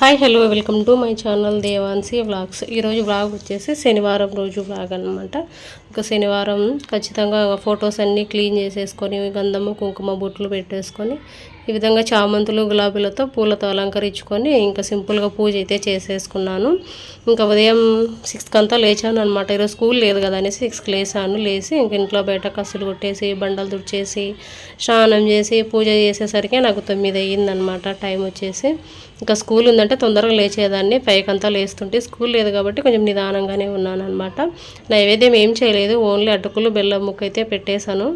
Hi hello welcome to my channel Devanshi vlogs. ఈరోజు vlog వచ్చేసి శనివారం రోజు వ్లాగ్ అనమాట ఇంకా శనివారం ఖచ్చితంగా ఫొటోస్ అన్నీ క్లీన్ చేసేసుకొని గంధము కుంకుమ బొట్లు పెట్టేసుకొని ఈ విధంగా చామంతులు గులాబీలతో పూలతో అలంకరించుకొని ఇంకా సింపుల్గా పూజ అయితే చేసేసుకున్నాను. ఇంకా ఉదయం సిక్స్కి అంతా లేచాను అనమాట ఈరోజు స్కూల్ లేదు కదా అనేసి సిక్స్కి లేచాను లేచి ఇంక ఇంట్లో బయట కసులు కొట్టేసి బండలు తుడిచేసి స్నానం చేసి పూజ చేసేసరికి నాకు తొమ్మిది అయ్యిందనమాట టైం వచ్చేసి. ఇంకా స్కూల్ ఉందంటే తొందరగా లేచేదాన్ని. పైకంతా లేస్తుంటే స్కూల్ లేదు కాబట్టి కొంచెం నిదానంగానే ఉన్నాను అనమాట నైవేద్యం ఏం చేయలేదు. ఓన్లీ అటుకులు బెల్లం ముక్క అయితే పెట్టేశాను.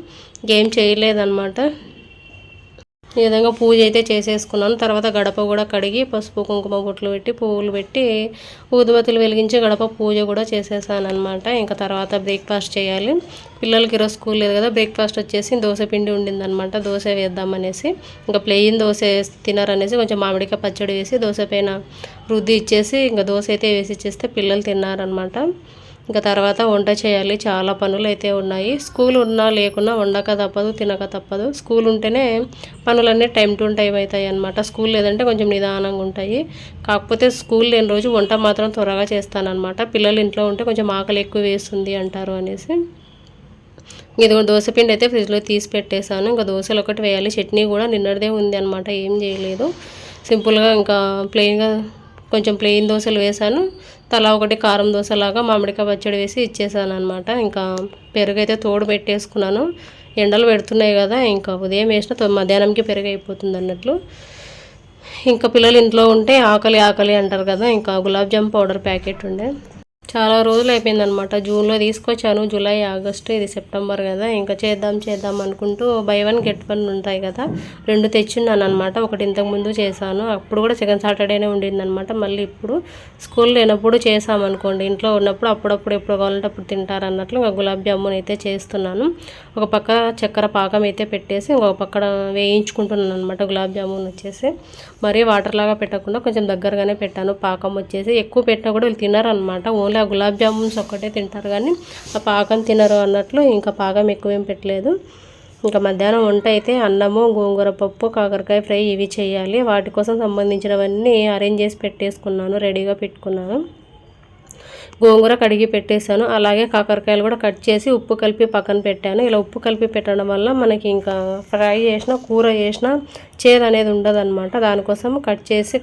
ఏం చేయలేదన్నమాట. ఈ విధంగా పూజ అయితే చేసేసుకున్నాను తర్వాత గడప కూడా కడిగి పసుపు కుంకుమ బొట్లు పెట్టి పువ్వులు పెట్టి ఊదుబతులు వెలిగించి గడప పూజ కూడా చేసేసాను అనమాట ఇంకా తర్వాత బ్రేక్ఫాస్ట్ చేయాలి. పిల్లలకి ఈరోజు స్కూల్ లేదు కదా బ్రేక్ఫాస్ట్ వచ్చేసి దోశ పిండి ఉండిందనమాట దోశ వేద్దామనేసి ఇంకా ప్లెయిన్ దోశ తినారనేసి కొంచెం మామిడికాయ పచ్చడి వేసి దోశ పైన రుద్ది ఇచ్చేసి ఇంకా దోశ అయితే వేసి ఇచ్చేస్తే పిల్లలు తిన్నారనమాట ఇంకా తర్వాత వంట చేయాలి. చాలా పనులు అయితే ఉన్నాయి. స్కూల్ ఉన్నా లేకున్నా వండక తప్పదు తినక తప్పదు. స్కూల్ ఉంటేనే పనులన్నీ టైం టు టైం అవుతాయి అనమాట స్కూల్ లేదంటే కొంచెం నిదానంగా ఉంటాయి. కాకపోతే స్కూల్ లేని రోజు వంట మాత్రం త్వరగా చేస్తానన్నమాట. పిల్లలు ఇంట్లో ఉంటే కొంచెం ఆకలి ఎక్కువ వేస్తుంది అంటారు అనేసి. ఇది దోశ పిండి అయితే ఫ్రిడ్జ్లో తీసి పెట్టేశాను. ఇంకా దోశలు ఒకటి వేయాలి. చట్నీ కూడా నిన్నటిదే ఉంది అనమాట ఏం చేయలేదు. సింపుల్గా ఇంకా ప్లెయిన్గా కొంచెం ప్లెయిన్ దోశలు వేసాను తలా ఒకటి కారం దోశలాగా మామిడికాయ పచ్చడి వేసి ఇచ్చేసాను అనమాట ఇంకా పెరుగు అయితే తోడు పెట్టేసుకున్నాను. ఎండలు పెడుతున్నాయి కదా ఇంకా ఉదయం వేసిన మధ్యాహ్నంకి పెరుగు అయిపోతుంది అన్నట్లు. ఇంకా పిల్లలు ఇంట్లో ఉంటే ఆకలి ఆకలి అంటారు కదా ఇంకా గులాబ్ జామ్ పౌడర్ ప్యాకెట్ ఉండే. చాలా రోజులు అయిపోయిందనమాట జూన్లో తీసుకొచ్చాను. జూలై ఆగస్టు ఇది సెప్టెంబర్ కదా. ఇంకా చేద్దాం చేద్దాం అనుకుంటూ బై వన్ గెట్ వన్ ఉంటాయి కదా. రెండు తెచ్చున్నాను అనమాట ఒకటి ఇంతకుముందు చేశాను. అప్పుడు కూడా సెకండ్ సాటర్డేనే ఉండిందనమాట మళ్ళీ ఇప్పుడు స్కూల్ లేనప్పుడు చేసామనుకోండి ఇంట్లో ఉన్నప్పుడు అప్పుడప్పుడు ఎప్పుడు కావాలంటే అప్పుడు తింటారు అన్నట్లు ఇంకా గులాబ్ జామున్ అయితే చేస్తున్నాను. ఒక పక్క చక్కెర పాకం అయితే పెట్టేసి ఇంకొక పక్క వేయించుకుంటున్నాను అనమాట గులాబ్ జామున్ వచ్చేసి. మరీ వాటర్ లాగా పెట్టకుండా కొంచెం దగ్గరగానే పెట్టాను. పాకం వచ్చేసి ఎక్కువ పెట్టినా కూడా వీళ్ళు తినరనమాట ఓన్లీ ఆ గులాబ్ జామున్స్ ఒక్కటే తింటారు కానీ ఆ పాకం తినరు అన్నట్లు ఇంకా పాకం ఎక్కువేం పెట్టలేదు. ఇంకా మధ్యాహ్నం వంట అయితే అన్నము గోంగూర పప్పు కాకరకాయ ఫ్రై ఇవి చేయాలి. వాటి కోసం సంబంధించినవన్నీ అరేంజ్ చేసి పెట్టేసుకున్నాను రెడీగా పెట్టుకున్నాను. గోంగూర కడిగి పెట్టేశాను. అలాగే కాకరకాయలు కూడా కట్ చేసి ఉప్పు కలిపి పక్కన పెట్టాను. ఇలా ఉప్పు కలిపి పెట్టడం వల్ల మనకి ఇంకా ఫ్రై చేసిన కూర చేసిన చేదు అనేది ఉండదన్నమాట. దానికోసం కట్ చేసి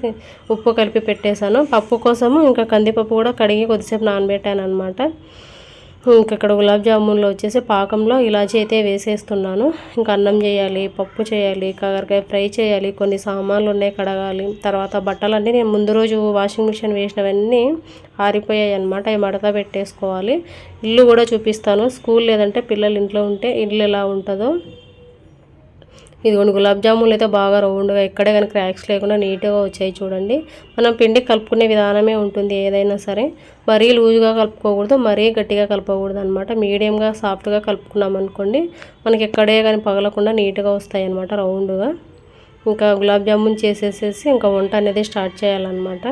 ఉప్పు కలిపి పెట్టేశాను. పప్పు కోసము ఇంకా కందిపప్పు కూడా కడిగి కొద్దిసేపు నానబెట్టాను అనమాట ఇక్కడ గులాబ్ జామున్లో వచ్చేసి పాకంలో ఇలాచి అయితే వేసేస్తున్నాను. ఇంకా అన్నం చేయాలి పప్పు చేయాలి కాకరకాయ ఫ్రై చేయాలి కొన్ని సామాన్లు ఉన్నాయి కడగాలి. తర్వాత బట్టలన్నీ నేను ముందు రోజు వాషింగ్ మిషన్ వేసినవన్నీ ఆరిపోయాయి అనమాట అవి మడత పెట్టేసుకోవాలి. ఇల్లు కూడా చూపిస్తాను. స్కూల్ లేదంటే పిల్లలు ఇంట్లో ఉంటే ఇల్లు ఎలా ఉంటుందో. ఇదిగోండి గులాబ్ జాములు అయితే బాగా రౌండ్గా ఎక్కడే కానీ క్రాక్స్ లేకుండా నీట్గా వచ్చాయి చూడండి. మనం పిండి కలుపుకునే విధానమే ఉంటుంది ఏదైనా సరే. మరీ లూజ్గా కలుపుకోకూడదు మరీ గట్టిగా కలపకూడదు అనమాట మీడియంగా సాఫ్ట్గా కలుపుకున్నాం అనుకోండి మనకి ఎక్కడే కానీ పగలకుండా నీట్గా వస్తాయి అనమాట రౌండ్గా. ఇంకా గులాబ్ జామున్ చేసేసేసి ఇంకా వంట అనేది స్టార్ట్ చేయాలన్నమాట.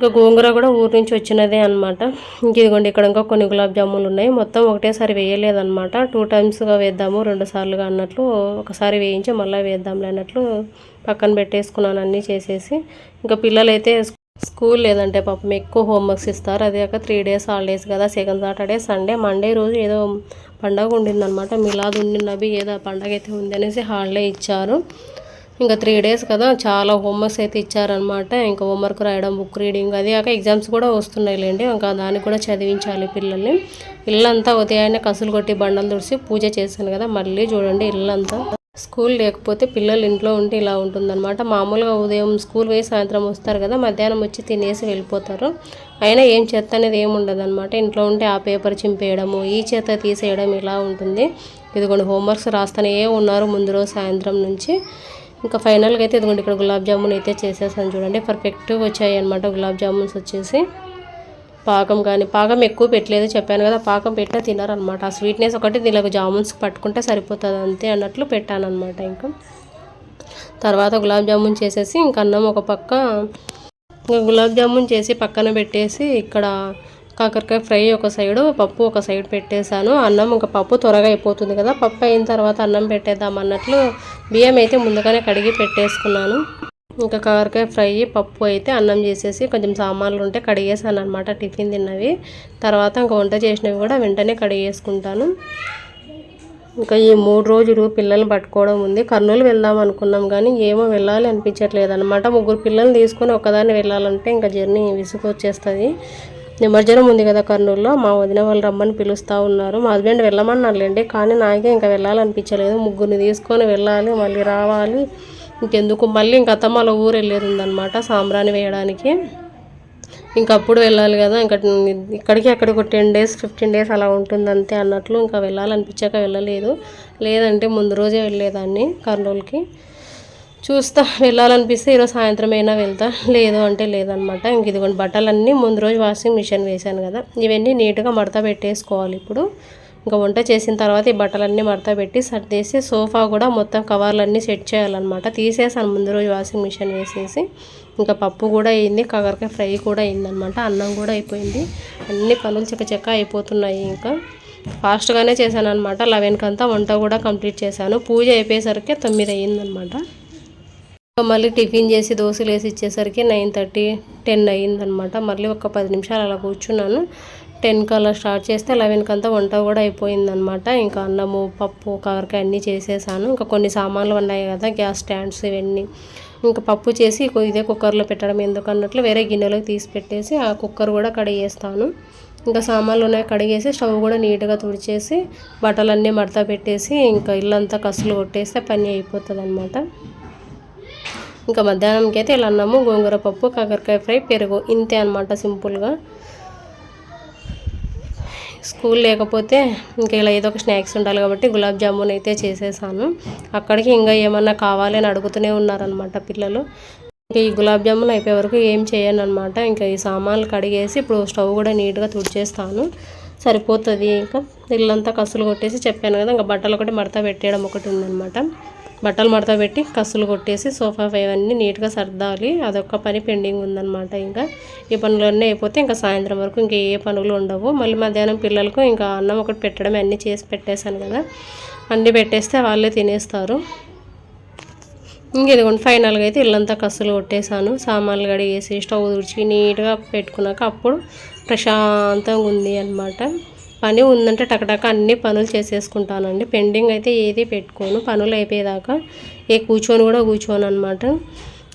ఇంకా గోంగూర కూడా ఊరి నుంచి వచ్చినదే అనమాట ఇంక ఇదిగోండి ఇక్కడ ఇంకా కొన్ని గులాబ్ జాములు ఉన్నాయి. మొత్తం ఒకటేసారి వేయలేదనమాట టూ టైమ్స్గా వేద్దాము రెండు సార్లుగా అన్నట్లు. ఒకసారి వేయించి మళ్ళీ వేద్దాంలే అన్నట్లు పక్కన పెట్టేసుకున్నాను అన్నీ చేసేసి. ఇంకా పిల్లలైతే స్కూల్ లేదంటే పాపం ఎక్కువ హోంవర్క్స్ ఇస్తారు. అదే కాక త్రీ డేస్ హాలిడేస్ కదా సెకండ్ సాటర్డే సండే మండే రోజు ఏదో పండగ ఉండిందనమాట మిలాద్ ఉండినవి ఏదో పండగ అయితే ఉంది అనేసి హాలిడే ఇచ్చారు. ఇంకా త్రీ డేస్ కదా చాలా హోంవర్క్స్ అయితే ఇచ్చారనమాట ఇంకా హోంవర్క్ రాయడం బుక్ రీడింగ్ అది కాక ఎగ్జామ్స్ కూడా వస్తున్నాయిలేండి. ఇంకా దానికి కూడా చదివించాలి పిల్లల్ని. ఇల్లంతా ఉదయాన్నే కసులు కొట్టి బండలు తుడిసి పూజ చేశాను కదా మళ్ళీ చూడండి ఇల్లంతా. స్కూల్ లేకపోతే పిల్లలు ఇంట్లో ఉంటే ఇలా ఉంటుందన్నమాట. మామూలుగా ఉదయం స్కూల్ పోయి సాయంత్రం వస్తారు కదా మధ్యాహ్నం వచ్చి తినేసి వెళ్ళిపోతారు. అయినా ఏం చెత్త అనేది ఏమి ఉండదు అనమాట ఇంట్లో ఉంటే ఆ పేపర్ చింపేయడము ఈ చెత్త తీసేయడం ఇలా ఉంటుంది. ఇదిగోండి హోంవర్క్స్ రాస్తూనే ఉన్నారు ముందు రోజు సాయంత్రం నుంచి. ఇంకా ఫైనల్గా అయితే ఇదిగోండి ఇక్కడ గులాబ్ జామున్ అయితే చేసేసాను చూడండి. పర్ఫెక్ట్గా వచ్చాయి అనమాట గులాబ్ జామున్స్ వచ్చేసి. పాకం కానీ పాకం ఎక్కువ పెట్టలేదు చెప్పాను కదా పాకం పెట్టినా తినారనమాట ఆ స్వీట్నెస్ ఒకటి దీనికి జామున్స్ పట్టుకుంటే సరిపోతుంది అంతే అన్నట్లు పెట్టాను అనమాట ఇంకా. తర్వాత గులాబ్ జామున్ చేసేసి ఇంక అన్నం ఒక పక్క ఇంకా గులాబ్ జామున్ చేసి పక్కన పెట్టేసి ఇక్కడ కాకరకాయ ఫ్రై ఒక సైడు పప్పు ఒక సైడ్ పెట్టేశాను. అన్నం ఇంకా పప్పు త్వరగా అయిపోతుంది కదా. పప్పు అయిన తర్వాత అన్నం పెట్టేద్దాం అన్నట్లు బియ్యం అయితే ముందుగానే కడిగి పెట్టేసుకున్నాను. ఇంకా కాకరకాయ ఫ్రై పప్పు అయితే అన్నం చేసేసి కొంచెం సామాన్లు ఉంటే కడిగేసాను అనమాట టిఫిన్ తిన్నవి. తర్వాత ఇంకా వంట చేసినవి కూడా వెంటనే కడిగేసుకుంటాను. ఇంకా ఈ మూడు రోజులు పిల్లల్ని పట్టుకోవడం ఉంది. కర్నూలు వెళ్దాం అనుకున్నాం కానీ ఏమో వెళ్ళాలి అనిపించట్లేదు అనమాట ముగ్గురు పిల్లల్ని తీసుకొని ఒక్కదాన్ని వెళ్ళాలంటే ఇంకా జర్నీ విసుగు వచ్చేస్తుంది నిమజ్జనం ఉంది కదా కర్నూలులో మా వదిన వాళ్ళు రమ్మని పిలుస్తూ ఉన్నారు. మా హస్బెండ్ వెళ్ళమన్నారులేండి కానీ నాకే ఇంకా వెళ్ళాలనిపించలేదు. ముగ్గురిని తీసుకొని వెళ్ళాలి మళ్ళీ రావాలి. ఇంకెందుకు? మళ్ళీ ఇంక అత్తమ్మ ఊరు వెళ్ళేది ఉందనమాట సాంబ్రాణి వేయడానికి. ఇంకా అప్పుడు వెళ్ళాలి కదా ఇంకా ఇక్కడికి అక్కడికి ఒక టెన్ డేస్ ఫిఫ్టీన్ డేస్ అలా ఉంటుంది అంతే అన్నట్లు ఇంకా వెళ్ళాలనిపించాక వెళ్ళలేదు. లేదంటే ముందు రోజే వెళ్ళేదాన్ని కర్నూలుకి. చూస్తా వెళ్ళాలనిపిస్తే ఈరోజు సాయంత్రం అయినా వెళ్తా. లేదు అంటే లేదనమాట ఇంక ఇదిగోండి బట్టలన్నీ ముందు రోజు వాషింగ్ మిషన్ వేశాను కదా. ఇవన్నీ నీట్గా మడత పెట్టేసుకోవాలి ఇప్పుడు. ఇంకా వంట చేసిన తర్వాత ఈ బట్టలన్నీ మడత పెట్టి సర్దేసి సోఫా కూడా మొత్తం కవర్లన్నీ సెట్ చేయాలన్నమాట. తీసేసాను ముందు రోజు వాషింగ్ మిషన్ వేసేసి. ఇంకా పప్పు కూడా అయింది కాకరకాయ ఫ్రై కూడా అయిందనమాట అన్నం కూడా అయిపోయింది. అన్ని పనులు చక్క అయిపోతున్నాయి ఇంకా. ఫాస్ట్గానే చేశాను అనమాట లెవెన్కి అంతా వంట కూడా కంప్లీట్ చేశాను. పూజ అయిపోయేసరికి తొమ్మిది అయ్యిందనమాట మళ్ళీ టిఫిన్ చేసి దోశలు వేసి ఇచ్చేసరికి నైన్ థర్టీ టెన్ అయ్యిందనమాట. మళ్ళీ ఒక పది నిమిషాలు అలా కూర్చున్నాను. టెన్కి అలా స్టార్ట్ చేస్తే లెవెన్కి అంతా వంట కూడా అయిపోయిందనమాట. ఇంకా అన్నము పప్పు కాకరకాయ అన్నీ చేసేసాను. ఇంకా కొన్ని సామాన్లు ఉన్నాయి కదా గ్యాస్ స్టాండ్స్ ఇవన్నీ. ఇంకా పప్పు చేసి ఇదే కుక్కర్లో పెట్టడం ఎందుకన్నట్లు వేరే గిన్నెలోకి తీసి పెట్టేసి ఆ కుక్కర్ కూడా కడిగేస్తాను. ఇంకా సామాన్లు ఉన్నాయి కడిగేసి స్టవ్ కూడా నీట్గా తుడిచేసి బట్టలన్నీ మడత పెట్టేసి ఇంకా ఇల్లంతా కసులు కొట్టేస్తే పని అయిపోతుంది అనమాట ఇంకా మధ్యాహ్నంకి అయితే ఇలా అన్నాము గోంగూర పప్పు కాకరకాయ ఫ్రై పెరుగు. ఇంతే అనమాట సింపుల్గా. స్కూల్ లేకపోతే ఇంకా ఇలా ఏదో ఒక స్నాక్స్ ఉండాలి కాబట్టి గులాబ్ జామున్ అయితే చేసేసాను. అక్కడికి ఇంకా ఏమన్నా కావాలి అని అడుగుతూనే ఉన్నారనమాట పిల్లలు. ఇంకా ఈ గులాబ్ జామున్ అయిపోయే వరకు ఏం చేయను అనమాట ఇంకా ఈ సామాన్లు కడిగేసి ఇప్పుడు స్టవ్ కూడా నీట్గా తుడిచేస్తాను. సరిపోతుంది. ఇంకా ఇల్లంతా కసులు కొట్టేసి చెప్పాను కదా ఇంకా బట్టలు ఒకటి మడత పెట్టేయడం ఒకటి ఉందనమాట బట్టలు మడత పెట్టి కసులు కొట్టేసి సోఫా అవన్నీ నీట్గా సర్దాలి. అదొక పని పెండింగ్ ఉందన్నమాట ఇంకా. ఈ పనులన్నీ అయిపోతే ఇంకా సాయంత్రం వరకు ఇంకా ఏ పనులు ఉండవు. మళ్ళీ మధ్యాహ్నం పిల్లలకు ఇంకా అన్నం ఒకటి పెట్టడం అన్నీ చేసి పెట్టేశాను కదా. అన్నీ పెట్టేస్తే వాళ్ళే తినేస్తారు. ఇంకెదిగోండి ఫైనల్గా అయితే ఇల్లంతా కసులు కొట్టేశాను. సామాన్లు కడిగేసి స్టవ్ తుడిచి నీట్గా పెట్టుకున్నాక అప్పుడు ప్రశాంతంగా ఉంది అనమాట పని ఉందంటే టకటక అన్ని పనులు చేసేసుకుంటానండి. పెండింగ్ అయితే ఏది పెట్టుకోను. పనులు అయిపోయేదాకా ఏ కూర్చొని కూడా కూర్చోను అనమాట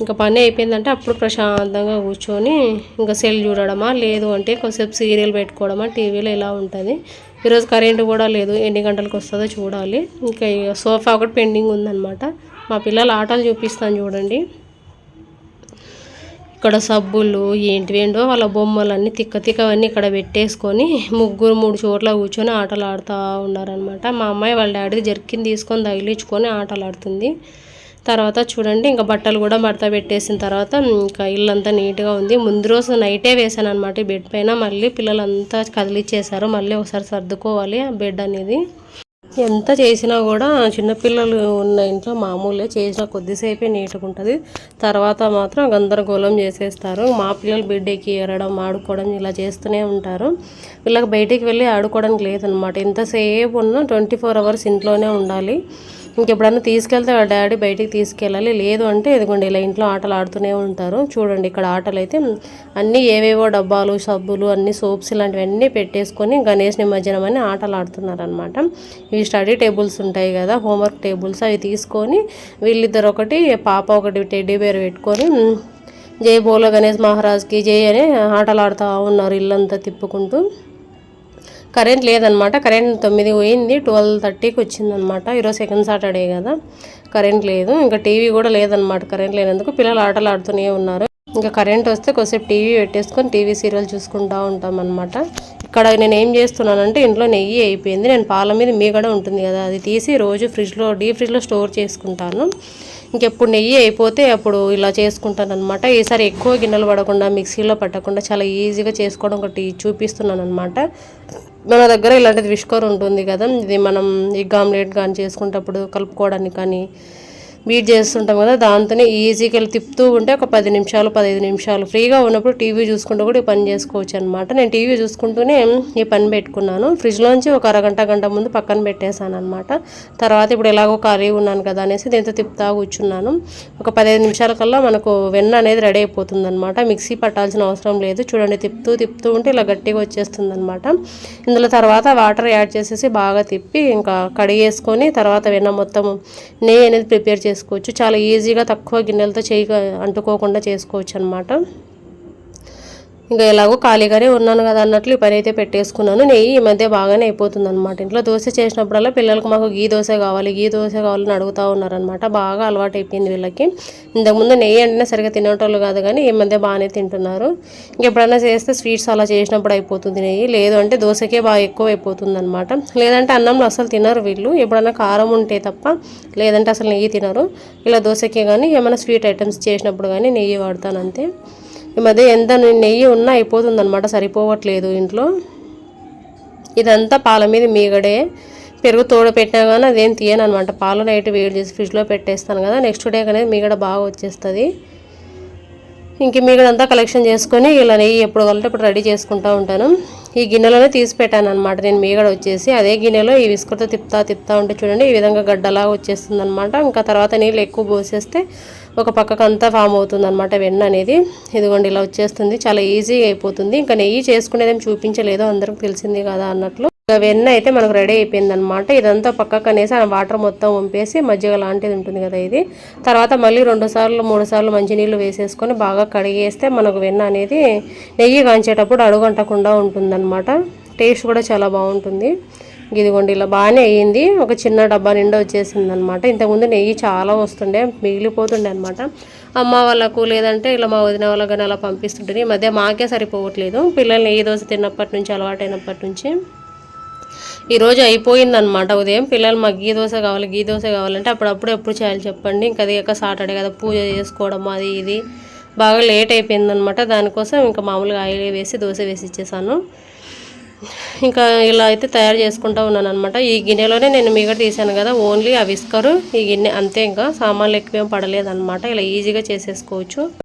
ఇంకా పని అయిపోయిందంటే అప్పుడు ప్రశాంతంగా కూర్చొని ఇంకా సెల్ చూడడమా లేదు అంటే కొంచెంసేపు సీరియల్ పెట్టుకోవడమా టీవీలో ఇలా ఉంటుంది. ఈరోజు కరెంటు కూడా లేదు. ఎన్ని గంటలకు వస్తుందో చూడాలి. ఇంకా సోఫా ఒకటి పెండింగ్ ఉందన్నమాట మా పిల్లలు ఆటలు చూపిస్తాను చూడండి. ఇక్కడ సబ్బులు ఏంటివేంటో వాళ్ళ బొమ్మలన్నీ తిక్క తిక్కవన్నీ ఇక్కడ పెట్టేసుకొని ముగ్గురు మూడు చోట్ల కూర్చొని ఆటలు ఆడుతూ ఉన్నారనమాట మా అమ్మాయి వాళ్ళ డాడీ జర్కిన్ తీసుకొని తగిలించుకొని ఆటలు ఆడుతుంది తర్వాత చూడండి ఇంకా బట్టలు కూడా మడత పెట్టేసిన తర్వాత ఇంకా ఇల్లంతా నీట్గా ఉంది. ముందు రోజు నైటే వేసాను అనమాట బెడ్ పైన. మళ్ళీ పిల్లలంతా కదిలిచ్చేసారు మళ్ళీ ఒకసారి సర్దుకోవాలి ఆ బెడ్ అనేది. ఎంత చేసినా కూడా చిన్నపిల్లలు ఉన్న ఇంట్లో మామూలే చేసిన కొద్దిసేపే నీట్గా ఉంటుంది తర్వాత మాత్రం గందరగోళం చేసేస్తారు. మా పిల్లలు బిడ్డకి ఎరడం ఆడుకోవడం ఇలా చేస్తూనే ఉంటారు. వీళ్ళకి బయటికి వెళ్ళి ఆడుకోవడానికి లేదనమాట. ఎంతసేపు ఉన్నా ట్వంటీ ఫోర్ అవర్స్ ఇంట్లోనే ఉండాలి. ఇంకెప్పుడన్నా తీసుకెళ్తే వాళ్ళ డాడీ బయటికి తీసుకెళ్ళాలి. లేదు అంటే ఇదిగోండి ఇలా ఇంట్లో ఆటలు ఆడుతూనే ఉంటారు. చూడండి ఇక్కడ ఆటలు అయితే అన్నీ ఏవేవో డబ్బాలు సబ్బులు అన్ని సోప్స్ ఇలాంటివన్నీ పెట్టేసుకొని గణేష్ నిమజ్జనం అని ఆటలు ఆడుతున్నారు అనమాట ఇవి స్టడీ టేబుల్స్ ఉంటాయి కదా హోంవర్క్ టేబుల్స్ అవి తీసుకొని వీళ్ళిద్దరు ఒకటి పాప ఒకటి టెడ్డీ బేర్ పెట్టుకొని జై బోలో గణేష్ మహారాజ్కి జై అని ఆటలు ఆడుతూ ఉన్నారు ఇల్లంతా తిప్పుకుంటూ. కరెంట్ లేదనమాట. కరెంట్ తొమ్మిది పోయింది ట్వెల్వ్ థర్టీకి వచ్చిందనమాట. ఈరోజు సెకండ్ సాటర్డే కదా. కరెంట్ లేదు. ఇంకా టీవీ కూడా లేదనమాట. కరెంట్ లేనందుకు పిల్లలు ఆటలు ఆడుతూనే ఉన్నారు. ఇంకా కరెంట్ వస్తే కొద్దిసేపు టీవీ పెట్టేసుకొని టీవీ సీరియల్ చూసుకుంటూ ఉంటాం అనమాట ఇక్కడ నేను ఏం చేస్తున్నానంటే ఇంట్లో నెయ్యి అయిపోయింది. నేను పాల మీద మీగడ ఉంటుంది కదా అది తీసి రోజు ఫ్రిడ్జ్లో డీ ఫ్రిడ్జ్లో స్టోర్ చేసుకుంటాను. ఇంకెప్పుడు నెయ్యి అయిపోతే అప్పుడు ఇలా చేసుకుంటాను అనమాట ఈసారి ఎక్కువ గిన్నెలు పడకుండా మిక్సీలో పట్టకుండా చాలా ఈజీగా చేసుకోవడం ఒకటి చూపిస్తున్నాను అనమాట మన దగ్గర ఇలాంటిది విష్కర్ ఉంటుంది కదా ఇది మనం ఈ ఆమ్లెట్ కానీ చేసుకుంటప్పుడు కలుపుకోవడానికి కానీ బీట్ చేస్తుంటాం కదా దాంతోనే ఈజీగా వెళ్ళి తిప్పుతూ ఉంటే ఒక పది నిమిషాలు పదిహేను నిమిషాలు ఫ్రీగా ఉన్నప్పుడు టీవీ చూసుకుంటూ కూడా ఈ పని చేసుకోవచ్చు అనమాట నేను టీవీ చూసుకుంటూనే ఈ పని పెట్టుకున్నాను. ఫ్రిడ్జ్లోంచి ఒక అరగంట గంట ముందు పక్కన పెట్టేశాను అనమాట తర్వాత ఇప్పుడు ఎలాగో ఖాళీ ఉన్నాను కదా అనేసి దీంతో తిప్పుతా కూర్చున్నాను. ఒక పదిహేను నిమిషాల కల్లా మనకు వెన్న అనేది రెడీ అయిపోతుంది అనమాట మిక్సీ పట్టాల్సిన అవసరం లేదు. చూడండి తిప్పుతూ తిప్పుతూ ఉంటే ఇలా గట్టిగా వచ్చేస్తుంది అనమాట ఇందులో తర్వాత వాటర్ యాడ్ చేసేసి బాగా తిప్పి ఇంకా కడిగేసుకొని తర్వాత వెన్న మొత్తం నెయ్యి అనేది ప్రిపేర్ చేసుకోవచ్చు. చాలా ఈజీగా తక్కువ గిన్నెలతో చేయి అంటుకోకుండా చేసుకోవచ్చు అనమాట ఇంకా ఎలాగో ఖాళీగానే ఉన్నాను కదా అన్నట్లు ఈ పని అయితే పెట్టేసుకున్నాను. నెయ్యి ఈ మధ్య బాగానే అయిపోతుంది అనమాట ఇంట్లో దోశ చేసినప్పుడల్లా పిల్లలకు మాకు గీ దోశ కావాలి గీ దోశ కావాలని అడుగుతూ ఉన్నారనమాట బాగా అలవాటు అయిపోయింది వీళ్ళకి. ఇంతకుముందు నెయ్యి అంటేనే సరిగ్గా తినేటోళ్ళు కాదు కానీ ఈ మధ్య బాగానే తింటున్నారు. ఇంకెప్పుడైనా చేస్తే స్వీట్స్ అలా చేసినప్పుడు అయిపోతుంది నెయ్యి. లేదు అంటే దోశకే బాగా ఎక్కువ అయిపోతుంది అనమాట లేదంటే అన్నంలో అసలు తినరు వీళ్ళు. ఎప్పుడైనా కారం ఉంటే తప్ప లేదంటే అసలు నెయ్యి తినరు. ఇలా దోశకే కానీ ఏమైనా స్వీట్ ఐటమ్స్ చేసినప్పుడు కానీ నెయ్యి వాడతాను అంతే. ఈ మధ్య ఎంత నెయ్యి ఉన్నా అయిపోతుంది అనమాట సరిపోవట్లేదు ఇంట్లో. ఇదంతా పాల మీద మీగడే పెరుగు తోడ పెట్టినా కానీ అదేం తీయను అనమాట పాలు నైట్ వేడి చేసి ఫ్రిడ్జ్లో పెట్టేస్తాను కదా నెక్స్ట్ డే అనేది మీగడ బాగా వచ్చేస్తుంది. ఇంక మీగడంతా కలెక్షన్ చేసుకొని ఇలా నెయ్యి ఎప్పుడు కావాలంటే ఇప్పుడు రెడీ చేసుకుంటూ ఉంటాను. ఈ గిన్నెలోనే తీసి పెట్టాను అనమాట నేను మీగడ వచ్చేసి అదే గిన్నెలో ఈ విస్కర్తో తిప్పుతా తిప్పుతా ఉంటే చూడండి ఈ విధంగా గడ్డలాగా వచ్చేస్తుంది అనమాట ఇంకా తర్వాత నీళ్ళు ఎక్కువ పోసేస్తే ఒక పక్కకు అంతా ఫామ్ అవుతుంది అనమాట వెన్న అనేది. ఇదిగోండి ఇలా వచ్చేస్తుంది. చాలా ఈజీగా అయిపోతుంది. ఇంకా నెయ్యి చేసుకునేదేం చూపించలేదు. అందరికి తెలిసింది కదా అన్నట్లు. వెన్న అయితే మనకు రెడీ అయిపోయింది అనమాట ఇదంతా పక్కకు అనేసి ఆ వాటర్ మొత్తం వంపేసి మజ్జిగ లాంటిది ఉంటుంది కదా ఇది. తర్వాత మళ్ళీ రెండు సార్లు మూడు సార్లు మంచినీళ్ళు వేసేసుకొని బాగా కడిగేస్తే మనకు వెన్న అనేది నెయ్యి కాంచేటప్పుడు అడుగంటకుండా ఉంటుందన్నమాట. టేస్ట్ కూడా చాలా బాగుంటుంది. ఇదిగోండి ఇలా బాగానే అయ్యింది. ఒక చిన్న డబ్బా నిండా వచ్చేసింది అనమాట ఇంతకుముందు నెయ్యి చాలా వస్తుండే మిగిలిపోతుండే అనమాట అమ్మ వాళ్ళకు లేదంటే ఇలా మా వదిన వాళ్ళకు కానీ అలా పంపిస్తుంటుంది. ఈ మధ్య మాకే సరిపోవట్లేదు. పిల్లలు నెయ్యి దోశ తిన్నప్పటి నుంచి అలవాటైనప్పటి నుంచి. ఈరోజు అయిపోయిందనమాట ఉదయం పిల్లలు మాకు గీ దోశ కావాలి గీ దోశ కావాలంటే అప్పుడప్పుడు ఎప్పుడు చేయాలి చెప్పండి. ఇంకా అది సాటర్డే కదా పూజ చేసుకోవడం అది ఇది. బాగా లేట్ అయిపోయిందనమాట దానికోసం ఇంకా మామూలుగా ఆయిల్ వేసి దోశ వేసి ఇచ్చేసాను. ఇంకా ఇలా అయితే తయారు చేసుకుంటూ ఉన్నాను అనమాట ఈ గిన్నెలోనే నేను మిగతా తీసాను కదా ఓన్లీ ఆ విస్కరు ఈ గిన్నె అంతే ఇంకా. సామాన్లు ఎక్కువేం పడలేదన్నమాట. ఇలా ఈజీగా చేసేసుకోవచ్చు.